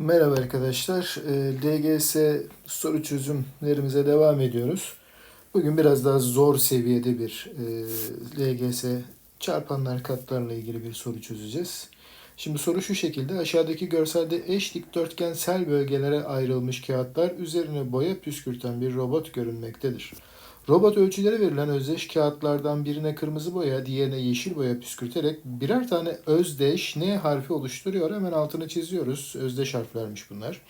Merhaba arkadaşlar. Ee, LGS soru çözümlerimize devam ediyoruz. Bugün biraz daha zor seviyede bir e, LGS çarpanlar katlarla ilgili bir soru çözeceğiz. Şimdi soru şu şekilde. Aşağıdaki görselde eş dikdörtgensel bölgelere ayrılmış kağıtlar üzerine boya püskürten bir robot görünmektedir. Robot ölçüleri verilen özdeş kağıtlardan birine kırmızı boya, diğerine yeşil boya püskürterek birer tane özdeş N harfi oluşturuyor. Hemen altını çiziyoruz. Özdeş harflermiş bunlar.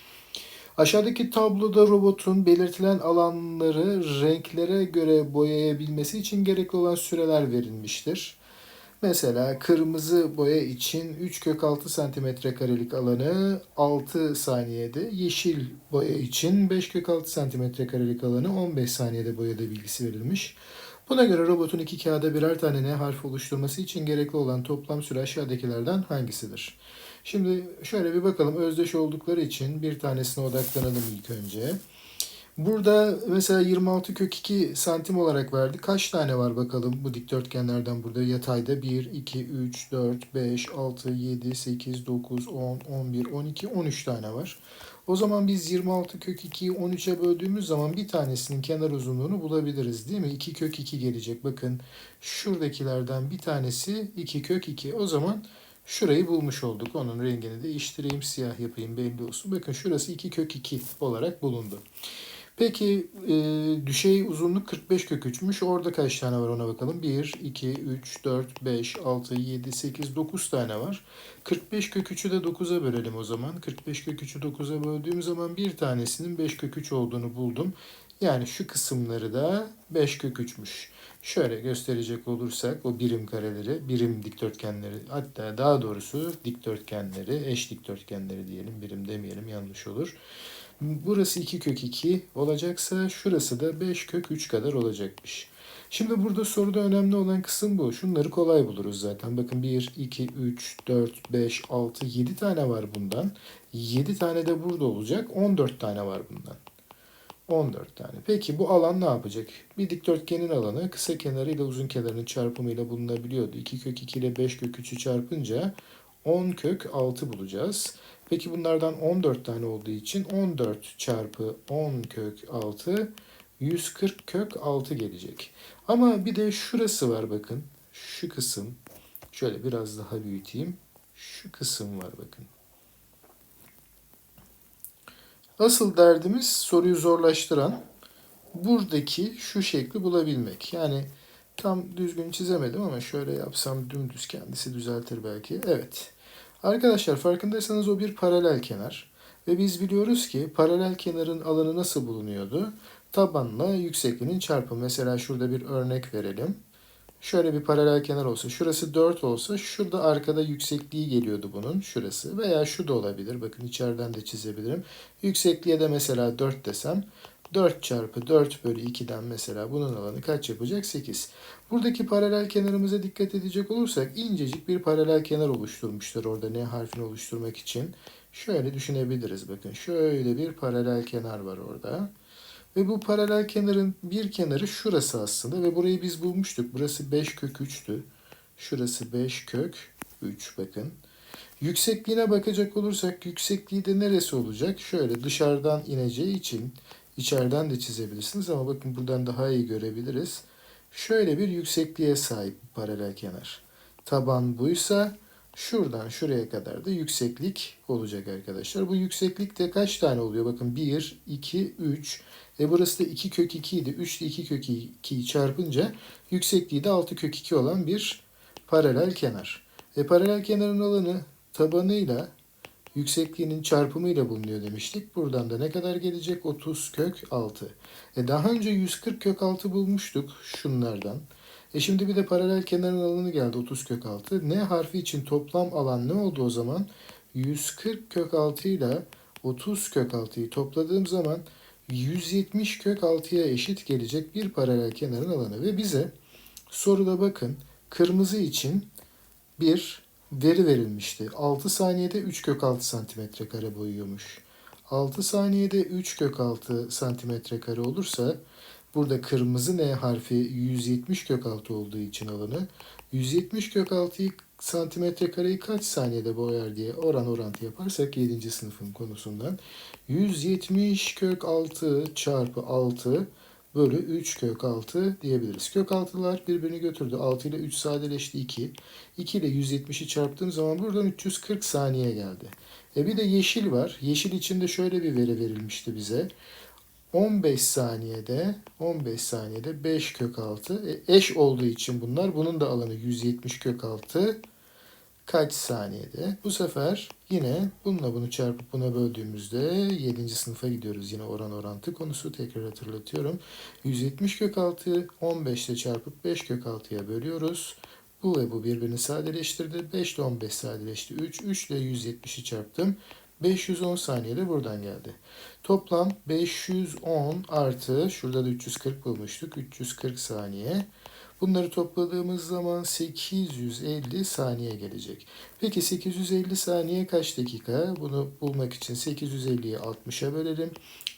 Aşağıdaki tabloda robotun belirtilen alanları renklere göre boyayabilmesi için gerekli olan süreler verilmiştir. Mesela kırmızı boya için 3 kök 6 santimetre karelik alanı 6 saniyede, yeşil boya için 5 kök 6 santimetre karelik alanı 15 saniyede boyada bilgisi verilmiş. Buna göre robotun iki kağıda birer tane N harfi oluşturması için gerekli olan toplam süre aşağıdakilerden hangisidir? Şimdi şöyle bir bakalım özdeş oldukları için bir tanesine odaklanalım ilk önce. Burada mesela 26 kök 2 santim olarak verdi. Kaç tane var bakalım bu dikdörtgenlerden burada yatayda? 1, 2, 3, 4, 5, 6, 7, 8, 9, 10, 11, 12, 13 tane var. O zaman biz 26 kök 2'yi 13'e böldüğümüz zaman bir tanesinin kenar uzunluğunu bulabiliriz değil mi? 2 kök 2 gelecek. Bakın şuradakilerden bir tanesi 2 kök 2. O zaman şurayı bulmuş olduk. Onun rengini değiştireyim. Siyah yapayım belli olsun. Bakın şurası 2 kök 2 olarak bulundu. Peki e, düşey uzunluk 45 kök 3'müş. Orada kaç tane var ona bakalım. 1, 2, 3, 4, 5, 6, 7, 8, 9 tane var. 45 kök 3'ü de 9'a bölelim o zaman. 45 kök 3'ü 9'a böldüğüm zaman bir tanesinin 5 kök 3 olduğunu buldum. Yani şu kısımları da 5 kök 3'müş. Şöyle gösterecek olursak o birim kareleri, birim dikdörtgenleri hatta daha doğrusu dikdörtgenleri, eş dikdörtgenleri diyelim, birim demeyelim yanlış olur. Burası 2 kök 2 olacaksa şurası da 5 kök 3 kadar olacakmış. Şimdi burada soruda önemli olan kısım bu. Şunları kolay buluruz zaten. Bakın 1, 2, 3, 4, 5, 6, 7 tane var bundan. 7 tane de burada olacak. 14 tane var bundan. 14 tane. Peki bu alan ne yapacak? Bir dikdörtgenin alanı kısa kenarı ile uzun kenarının çarpımıyla bulunabiliyordu. 2 kök 2 ile 5 kök 3'ü çarpınca 10 kök 6 bulacağız. Peki bunlardan 14 tane olduğu için 14 çarpı 10 kök 6 140 kök 6 gelecek. Ama bir de şurası var bakın. Şu kısım. Şöyle biraz daha büyüteyim. Şu kısım var bakın. Asıl derdimiz soruyu zorlaştıran buradaki şu şekli bulabilmek. Yani tam düzgün çizemedim ama şöyle yapsam dümdüz kendisi düzeltir belki. Evet. Arkadaşlar farkındaysanız o bir paralel kenar. Ve biz biliyoruz ki paralel kenarın alanı nasıl bulunuyordu? Tabanla yüksekliğinin çarpımı. Mesela şurada bir örnek verelim. Şöyle bir paralel kenar olsa, şurası 4 olsa şurada arkada yüksekliği geliyordu bunun şurası. Veya şu da olabilir. Bakın içeriden de çizebilirim. Yüksekliğe de mesela 4 desem 4 çarpı 4 bölü 2'den mesela bunun alanı kaç yapacak? 8. Buradaki paralel kenarımıza dikkat edecek olursak incecik bir paralel kenar oluşturmuşlar orada ne harfini oluşturmak için. Şöyle düşünebiliriz bakın şöyle bir paralel kenar var orada. Ve bu paralel kenarın bir kenarı şurası aslında ve burayı biz bulmuştuk. Burası 5 kök 3'tü. Şurası 5 kök 3 bakın. Yüksekliğine bakacak olursak yüksekliği de neresi olacak? Şöyle dışarıdan ineceği için içeriden de çizebilirsiniz ama bakın buradan daha iyi görebiliriz. Şöyle bir yüksekliğe sahip paralel kenar. Taban buysa şuradan şuraya kadar da yükseklik olacak arkadaşlar. Bu yükseklik de kaç tane oluyor? Bakın 1, 2, 3. E burası da 2 kök 2 idi. 3 ile 2 kök 2'yi çarpınca yüksekliği de 6 kök 2 olan bir paralel kenar. E paralel kenarın alanı tabanıyla yüksekliğinin çarpımıyla bulunuyor demiştik. Buradan da ne kadar gelecek? 30 kök 6. E daha önce 140 kök 6 bulmuştuk şunlardan. E şimdi bir de paralel kenarın alanı geldi 30 kök 6. N harfi için toplam alan ne oldu o zaman? 140 kök 6 ile 30 kök 6'yı topladığım zaman 170 kök 6'ya eşit gelecek bir paralel kenarın alanı. Ve bize soruda bakın kırmızı için bir veri verilmişti. 6 saniyede 3 kök 6 santimetre kare boyuyormuş. 6 saniyede 3 kök 6 santimetre kare olursa burada kırmızı N harfi 170 kök 6 olduğu için alanı 170 kök 6'yı santimetre kareyi kaç saniyede boyar diye oran orantı yaparsak 7. sınıfın konusundan 170 kök 6 çarpı 6 bölü 3 kök 6 diyebiliriz. Kök 6'lar birbirini götürdü. 6 ile 3 sadeleşti 2. 2 ile 170'i çarptığım zaman buradan 340 saniye geldi. E bir de yeşil var. Yeşil için de şöyle bir veri verilmişti bize. 15 saniyede 15 saniyede 5 kök 6 e, eş olduğu için bunlar bunun da alanı 170 kök 6 kaç saniyede? Bu sefer yine bununla bunu çarpıp buna böldüğümüzde 7. sınıfa gidiyoruz. Yine oran orantı konusu tekrar hatırlatıyorum. 170 kök 6 15 ile çarpıp 5 kök 6'ya bölüyoruz. Bu ve bu birbirini sadeleştirdi. 5 ile 15 sadeleşti. 3. 3 ile 170'i çarptım. 510 saniyede buradan geldi. Toplam 510 artı şurada da 340 bulmuştuk. 340 saniye. Bunları topladığımız zaman 850 saniye gelecek. Peki 850 saniye kaç dakika? Bunu bulmak için 850'yi 60'a bölelim.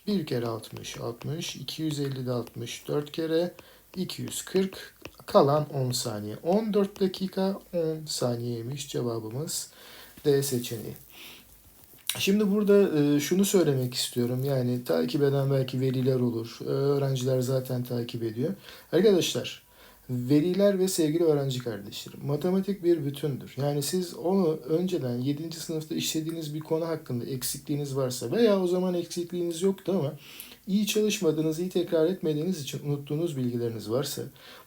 1 kere 60, 60. 250 de 60, 4 kere 240. Kalan 10 saniye. 14 dakika 10 saniyeymiş cevabımız D seçeneği. Şimdi burada e, şunu söylemek istiyorum. Yani takip eden belki veliler olur. E, Öğrenciler zaten takip ediyor. Arkadaşlar veliler ve sevgili öğrenci kardeşlerim matematik bir bütündür. Yani siz onu önceden 7. sınıfta işlediğiniz bir konu hakkında eksikliğiniz varsa veya o zaman eksikliğiniz yoktu ama iyi çalışmadığınız, iyi tekrar etmediğiniz için unuttuğunuz bilgileriniz varsa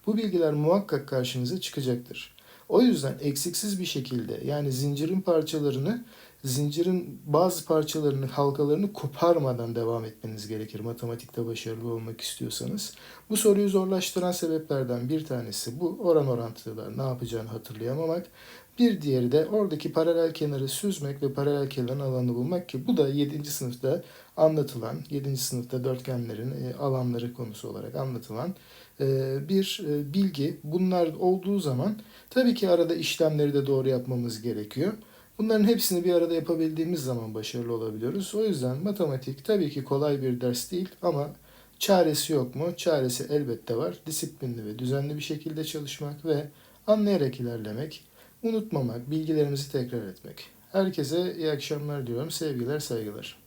bu bilgiler muhakkak karşınıza çıkacaktır. O yüzden eksiksiz bir şekilde yani zincirin parçalarını zincirin bazı parçalarını, halkalarını koparmadan devam etmeniz gerekir matematikte başarılı olmak istiyorsanız. Bu soruyu zorlaştıran sebeplerden bir tanesi bu. Oran orantılar ne yapacağını hatırlayamamak. Bir diğeri de oradaki paralel kenarı süzmek ve paralel kenarın alanını bulmak ki bu da 7. sınıfta anlatılan, 7. sınıfta dörtgenlerin e, alanları konusu olarak anlatılan e, bir e, bilgi. Bunlar olduğu zaman tabii ki arada işlemleri de doğru yapmamız gerekiyor. Bunların hepsini bir arada yapabildiğimiz zaman başarılı olabiliyoruz. O yüzden matematik tabii ki kolay bir ders değil ama çaresi yok mu? Çaresi elbette var. Disiplinli ve düzenli bir şekilde çalışmak ve anlayarak ilerlemek, unutmamak, bilgilerimizi tekrar etmek. Herkese iyi akşamlar diyorum. Sevgiler, saygılar.